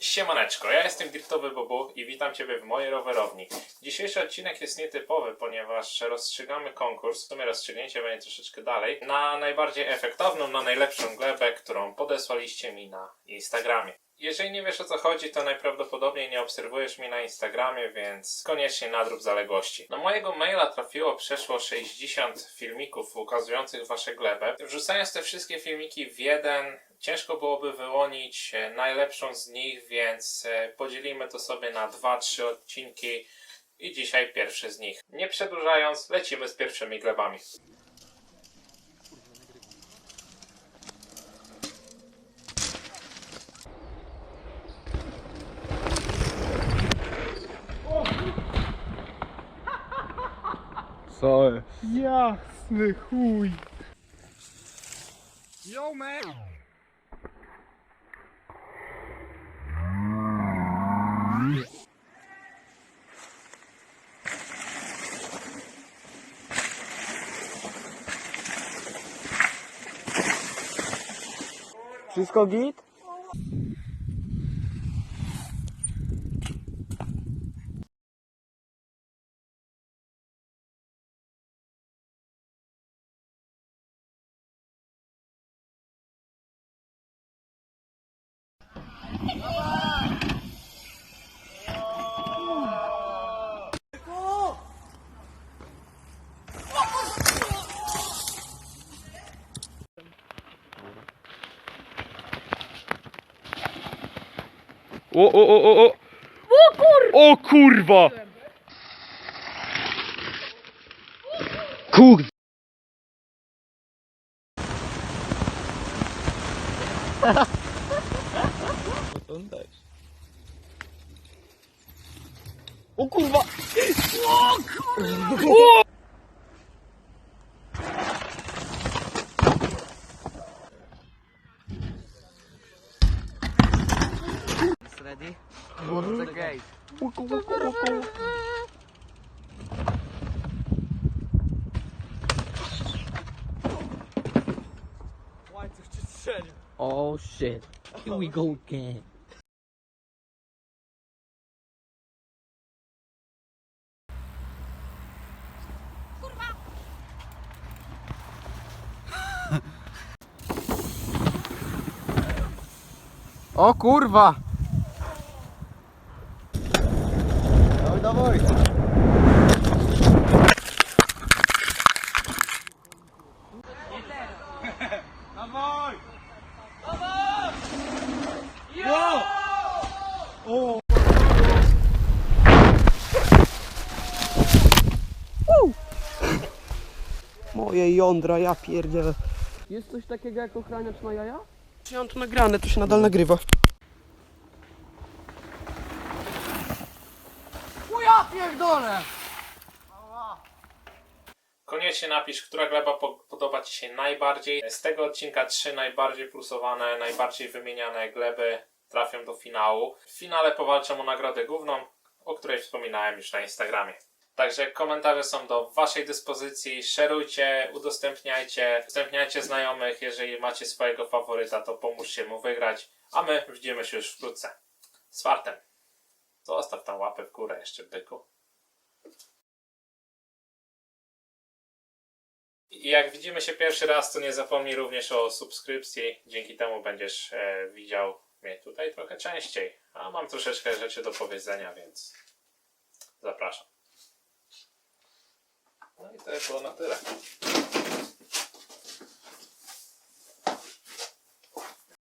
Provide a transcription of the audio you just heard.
Siemaneczko, ja jestem Dirtowy Bobu i witam Ciebie w mojej rowerowni. Dzisiejszy odcinek jest nietypowy, ponieważ rozstrzygamy konkurs, w sumie rozstrzygnięcie będzie troszeczkę dalej, na najbardziej efektowną, na najlepszą glebę, którą podesłaliście mi na Instagramie. Jeżeli nie wiesz o co chodzi, to najprawdopodobniej nie obserwujesz mnie na Instagramie, więc koniecznie nadrób zaległości. Na mojego maila trafiło przeszło 60 filmików ukazujących wasze glebę. Wrzucając te wszystkie filmiki w jeden, ciężko byłoby wyłonić e, najlepszą z nich, więc e, podzielimy to sobie na 2-3 odcinki i dzisiaj pierwszy z nich. Nie przedłużając, lecimy z pierwszymi glebami. Co jest? Jasny chuj. Yo man. Wszystko git? O, o, o, o, o! O kur... O kurwa! Kur... O kurwa! O kurwa! Ready? The gate. Oh shit. Here we go again. O kurwa! Dawaj, dawaj! Moje jądra, ja pierdzielę. Jest coś takiego jak ochraniacz na jaja? Czy ja mam to nagrane, to się nadal nagrywa. Koniecznie napisz, która gleba po- podoba Ci się najbardziej. Z tego odcinka trzy najbardziej plusowane, najbardziej wymieniane gleby trafią do finału. W finale powalczą o nagrodę główną, o której wspominałem już na Instagramie. Także komentarze są do Waszej dyspozycji. Szerujcie, udostępniajcie, udostępniajcie znajomych. Jeżeli macie swojego faworyta, to pomóżcie mu wygrać. A my widzimy się już wkrótce. Z fartem. Zostaw tam łapę w górę jeszcze, byku. I jak widzimy się pierwszy raz, to nie zapomnij również o subskrypcji. Dzięki temu będziesz e, widział mnie tutaj trochę częściej. A mam troszeczkę rzeczy do powiedzenia, więc zapraszam. No i to było na tyle.